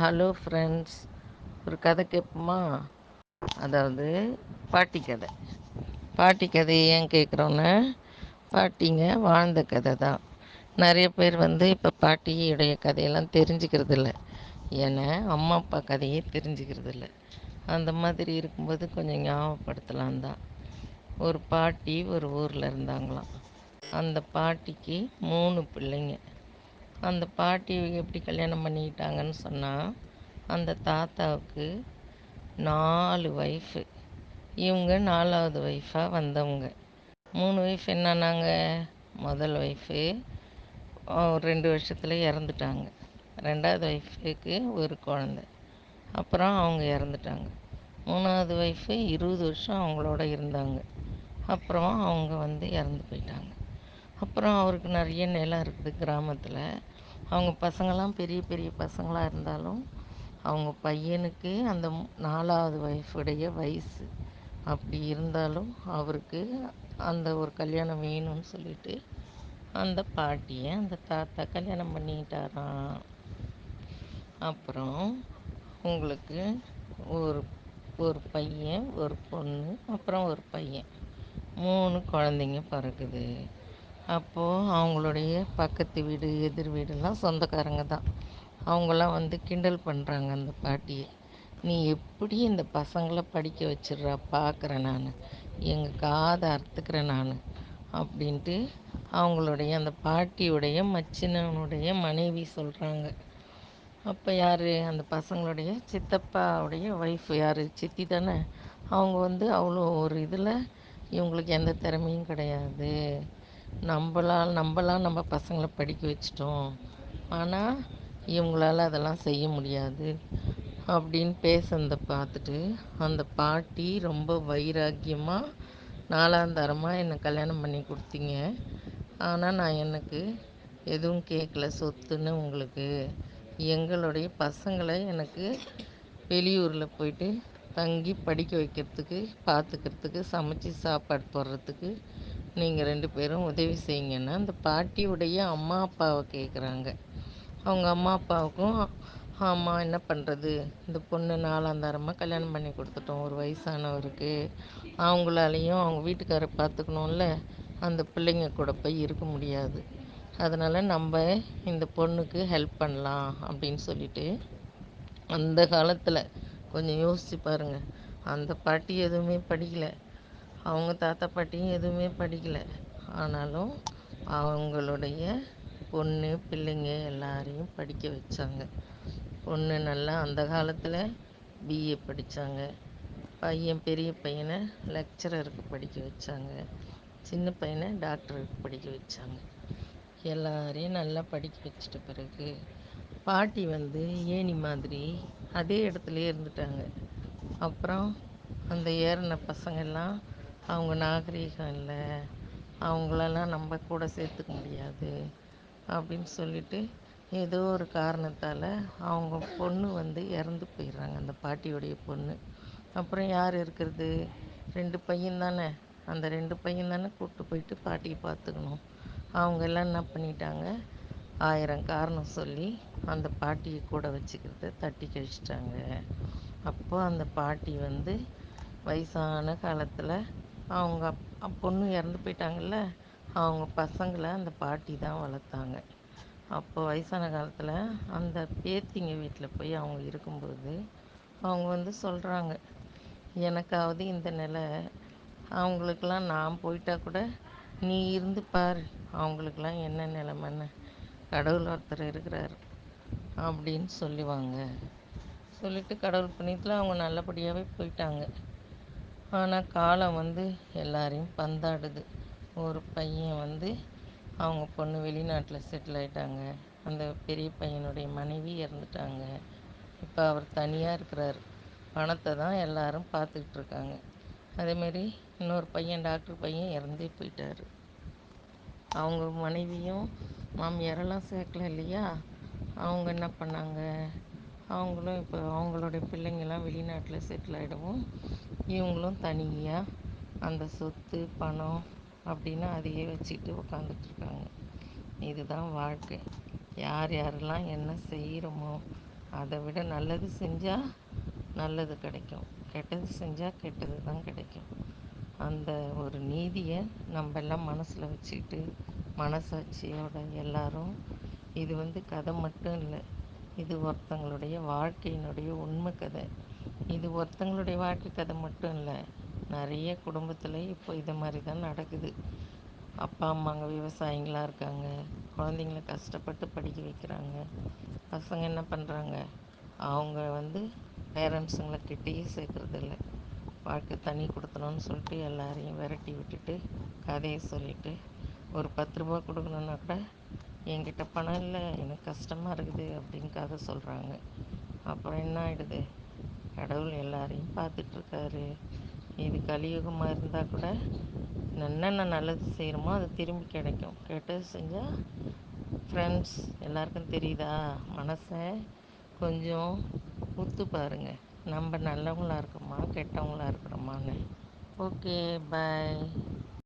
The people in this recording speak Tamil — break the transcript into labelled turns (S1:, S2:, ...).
S1: ஹலோ ஃப்ரெண்ட்ஸ் ஒரு கதை கேட்போமா? அதாவது பாட்டி கதை. பாட்டி கதை ஏன் கேட்குறோன்னா பாட்டிங்க வாழ்ந்த கதை தான். நிறைய பேர் வந்து இப்போ பாட்டியுடைய கதையெல்லாம் தெரிஞ்சுக்கிறது இல்லை. ஏன்னா அம்மா அப்பா கதையே தெரிஞ்சுக்கிறது இல்லை. அந்த மாதிரி இருக்கும்போது கொஞ்சம் ஞாபகப்படுத்தலாம் தான். ஒரு பாட்டி ஒரு ஊரில் இருந்தாங்களாம். அந்த பாட்டிக்கு மூணு பிள்ளைங்க. அந்த பாட்டி எப்படி கல்யாணம் பண்ணிக்கிட்டாங்கன்னு சொன்னால் அந்த தாத்தாவுக்கு நாலு ஒய்ஃபு இவங்க நாலாவது ஒய்ஃபாக வந்தவங்க. மூணு ஒய்ஃப் என்னன்னாங்க? முதல் ஒய்ஃபு ஒரு ரெண்டு வருஷத்தில் இறந்துட்டாங்க. ரெண்டாவது ஒய்ஃபுக்கு ஒரு குழந்த. அப்புறம் அவங்க இறந்துட்டாங்க. மூணாவது ஒய்ஃபு இருபது வருஷம் அவங்களோட இருந்தாங்க. அப்புறம் அவங்க வந்து இறந்து போயிட்டாங்க. அப்புறம் அவருக்கு நிறைய நிலம் இருக்குது கிராமத்தில். அவங்க பசங்கள்லாம் பெரிய பெரிய பசங்களாக இருந்தாலும் அவங்க பையனுக்கு அந்த நாலாவது ஒய்ஃபுடைய வயசு. அப்படி இருந்தாலும் அவருக்கு அந்த ஒரு கல்யாணம் வேணும்னு சொல்லிட்டு அந்த பாட்டியை அந்த தாத்தா கல்யாணம் பண்ணிக்கிட்டாராம் அப்புறம் உங்களுக்கு ஒரு ஒரு பையன் ஒரு பொண்ணு அப்புறம் ஒரு பையன். மூணு குழந்தைங்க பிறக்குது. அப்போது அவங்களுடைய பக்கத்து வீடு எதிர் வீடெல்லாம் சொந்தக்காரங்க தான். அவங்களாம் வந்து கிண்டல் பண்ணுறாங்க அந்த பாட்டியை. நீ எப்படி இந்த பசங்களை படிக்க வச்சிடுறா? பார்க்குறேன் நான். எங்கள் காதை அறுத்துக்கிறேன் நான். அப்படின்ட்டு அவங்களுடைய அந்த பாட்டியுடைய மச்சினனுடைய மனைவி சொல்கிறாங்க அப்போ யார்? அந்த பசங்களுடைய சித்தப்பாவுடைய ஒய்ஃப் யார்? சித்தி தானே. அவங்க வந்து அவ்வளோ ஒரு இதில் இவங்களுக்கு எந்த திறமையும் கிடையாது. நம்மளால் நம்மலாம் நம்ம பசங்களை படிக்க வச்சிட்டோம். ஆனால் இவங்களால அதெல்லாம் செய்ய முடியாது அப்படின்னு பேசுனதை பார்த்துட்டு அந்த பாட்டி ரொம்ப வைராக்கியமாக நாலாந்தாரமாக என்னை கல்யாணம் பண்ணி கொடுத்தீங்க. ஆனால் நான் எனக்கு எதுவும் கேட்கல. சொத்துன்னு உங்களுக்கு எங்களுடைய பசங்களை எனக்கு வெளியூரில் போயிட்டு தங்கி படிக்க வைக்கிறதுக்கு பார்த்துக்கிறதுக்கு சமைச்சு சாப்பாடு போடுறதுக்கு நீங்கள் ரெண்டு பேரும் உதவி செய்யுங்கன்னா அந்த பாட்டியுடைய அம்மா அப்பாவை கேட்குறாங்க அவங்க அம்மா அப்பாவுக்கும் ஆமாம் என்ன பண்ணுறது இந்த பொண்ணு நாலாந்தாரமாக கல்யாணம் பண்ணி கொடுத்துட்டோம். ஒரு வயசானவருக்கு. அவங்களாலையும் அவங்க வீட்டுக்காரரை பார்த்துக்கணும்ல அந்த பிள்ளைங்க கூட போய் இருக்க முடியாது. அதனால் நம்ம இந்த பொண்ணுக்கு ஹெல்ப் பண்ணலாம் அப்படின்னு சொல்லிட்டு அந்த காலத்தில் கொஞ்சம் யோசித்து பாருங்கள் அந்த பாட்டி எதுவுமே படிக்கலை. அவங்க தாத்தா பாட்டியும் எதுவுமே படிக்கலை. ஆனாலும் அவங்களுடைய பொண்ணு பிள்ளைங்க எல்லாரையும் படிக்க வச்சாங்க. பொண்ணு நல்லா அந்த காலத்தில் பிஏ படித்தாங்க பையன் பெரிய பையனை லெக்சரருக்கு படிக்க வச்சாங்க. சின்ன பையனை டாக்டருக்கு படிக்க வச்சாங்க. எல்லாரையும் நல்லா படிக்க வச்சிட்ட பிறகு பாட்டி வந்து ஏணி மாதிரி அதே இடத்துலயே இருந்துட்டாங்க. அப்புறம் அந்த ஏறின பசங்கள்லாம் அவங்க நாகரீகம் இல்லை. அவங்களெல்லாம் நம்ம கூட சேர்த்துக்க முடியாது அப்படின்னு சொல்லிவிட்டு ஏதோ ஒரு காரணத்தால் அவங்க பொண்ணு வந்து இறந்து போயிடுறாங்க. அந்த பாட்டியோடைய பொண்ணு. அப்புறம் யார் இருக்கிறது? ரெண்டு பையன் தானே. அந்த ரெண்டு பையன் தானே கூப்பிட்டு போயிட்டு பாட்டியை பார்த்துக்கணும். அவங்க எல்லாம் என்ன பண்ணிட்டாங்க? ஆயிரம் காரணம் சொல்லி அந்த பாட்டியை கூட வச்சுக்கிறத தட்டி கழிச்சிட்டாங்க. அப்போது அந்த பாட்டி வந்து வயசான காலத்தில் அவங்க அப் பொண்ணு இறந்து போயிட்டாங்கல்ல அவங்க பசங்களை அந்த பாட்டி தான் வளர்த்தாங்க. அப்போ வயசான காலத்தில் அந்த பேத்திங்க வீட்டில் போய் அவங்க இருக்கும்போது அவங்க வந்து சொல்கிறாங்க எனக்காவது இந்த நிலை அவங்களுக்கெல்லாம் நான் போயிட்டா கூட நீ இருந்து பார் அவங்களுக்கெல்லாம் என்ன நிலைமைன்னு கடவுள் ஒருத்தர் இருக்கிறார் அப்படின்னு சொல்லுவாங்க. சொல்லிவிட்டு கடவுள் புண்ணியத்தில் அவங்க நல்லபடியாகவே போயிட்டாங்க. ஆனால் காலம் வந்து எல்லாரையும் பந்தாடுது. ஒரு பையன் வந்து அவங்க பொண்ணு வெளிநாட்டில் செட்டில் ஆயிட்டாங்க. அந்த பெரிய பையனுடைய மனைவி இறந்துட்டாங்க. இப்போ அவர் தனியாக இருக்கிறார். பணத்தை தான் எல்லாரும் பார்த்துக்கிட்டு இருக்காங்க. அதேமாரி இன்னொரு பையன் டாக்டர் பையன் இறந்தே போயிட்டார். அவங்க மனைவியும் மாமியாரெல்லாம் சேர்க்கல இல்லையா? அவங்க என்ன பண்ணாங்க? அவங்களும் இப்போ அவங்களுடைய பிள்ளைங்கள்லாம் வெளிநாட்டில் செட்டில் ஆகிடவும் இவங்களும் தனியாக அந்த சொத்து பணம் அப்படின்னு அதையே வச்சுக்கிட்டு உட்காந்துட்ருக்காங்க இது இதுதான் வாழ்க்கை. யார் யாரெல்லாம் என்ன செய்கிறோமோ அதை விட நல்லது செஞ்சால் நல்லது கிடைக்கும். கெட்டது செஞ்சால் கெட்டது தான் கிடைக்கும். அந்த ஒரு நீதியை நம்ம எல்லாம் மனசில் வச்சுக்கிட்டு மனசாட்சியோட எல்லாரும் இது வந்து கதை மட்டும் இல்லை. இது ஒருத்தங்களுடைய வாழ்க்கையினுடைய உண்மை கதை. இது ஒருத்தங்களுடைய வாழ்க்கை கதை மட்டும் இல்லை நிறைய குடும்பத்தில் இப்போ இதை மாதிரி தான் நடக்குது. அப்பா அம்மாங்க விவசாயிங்களாக இருக்காங்க குழந்தைங்கள கஷ்டப்பட்டு படிக்க வைக்கிறாங்க பசங்க என்ன பண்ணுறாங்க அவங்க வந்து பேரண்ட்ஸுங்களை கிட்டேயே சேர்க்குறதில்ல. வாழ்க்கை தண்ணி கொடுத்தணும்னு சொல்லிட்டு எல்லாரையும் விரட்டி விட்டுட்டு கதையை சொல்லிவிட்டு ஒரு பத்து ரூபா கொடுக்கணுன்னா கூட என்கிட்ட பணம் இல்லை எனக்கு கஷ்டமாக இருக்குது அப்படின்னு கதை சொல்கிறாங்க அப்புறம் என்ன ஆகிடுது கடவுள் எல்லாரையும் பார்த்துட்ருக்காரு இது கலியுகமாக இருந்தால் கூட என்னென்ன நல்லது செய்கிறோமோ அது திரும்பி கிடைக்கும். கெட்டது செஞ்சால் ஃப்ரெண்ட்ஸ் எல்லாருக்கும் தெரியுதா? மனசை கொஞ்சம் உத்து பாருங்க. நம்ம நல்லவங்களா இருக்கோமா கெட்டவங்களா இருக்கிறோமான்னு ஓகே பாய்